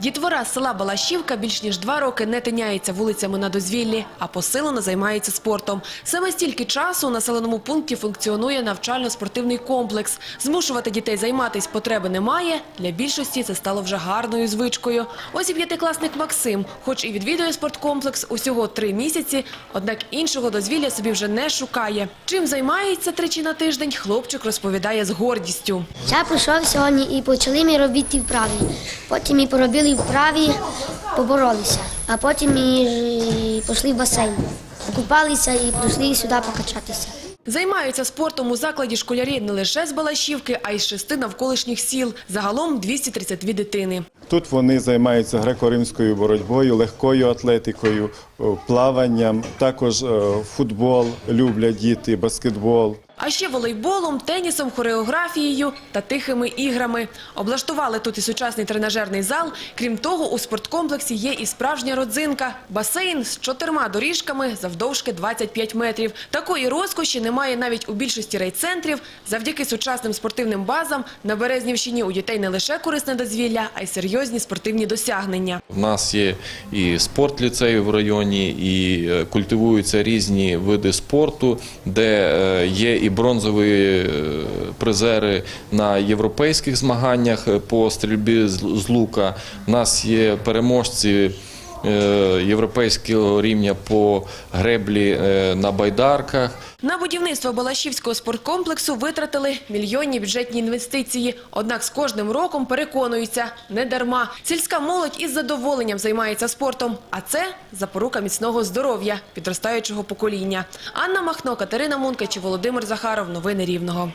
Дітвора з села Балашівка більш ніж два роки не тиняється вулицями на дозвіллі, а посилено займається спортом. Саме стільки часу у населеному пункті функціонує навчально-спортивний комплекс. Змушувати дітей займатися потреби немає. Для більшості це стало вже гарною звичкою. Ось і п'ятикласник Максим, хоч і відвідує спорткомплекс усього три місяці, однак іншого дозвілля собі вже не шукає. Чим займається тричі на тиждень, хлопчик розповідає з гордістю. Я прийшов сьогодні і почали ми робити вправи. Потім ми поробили вправи, поборолися, а потім ж пішли в басейн. Купалися і прийшли сюди покачатися. Займаються спортом у закладі школярі не лише з Балашівки, а й з шести навколишніх сіл. Загалом 232 дитини. Тут вони займаються греко-римською боротьбою, легкою атлетикою, плаванням, також е, футбол люблять діти, баскетбол. А ще волейболом, тенісом, хореографією та тихими іграми. Облаштували тут і сучасний тренажерний зал. Крім того, у спорткомплексі є і справжня родзинка – басейн з чотирма доріжками завдовжки 25 метрів. Такої розкоші немає навіть у більшості райцентрів. Завдяки сучасним спортивним базам на Березнівщині у дітей не лише корисне дозвілля, а й серйозні спортивні досягнення. У нас є і спортліцеї в районі, і е, культивуються різні види спорту, де е, є і бронзові е, призери на європейських змаганнях е, по стрільбі з з лука. У нас є переможці. Е, Європейського рівня по греблі е, на байдарках. На будівництво Балашівського спорткомплексу витратили мільйонні бюджетні інвестиції. Однак з кожним роком переконуються – не дарма. Сільська молодь із задоволенням займається спортом. А це запорука міцного здоров'я підростаючого покоління. Анна Махно, Катерина Мункач Володимир Захаров. Новини Рівного.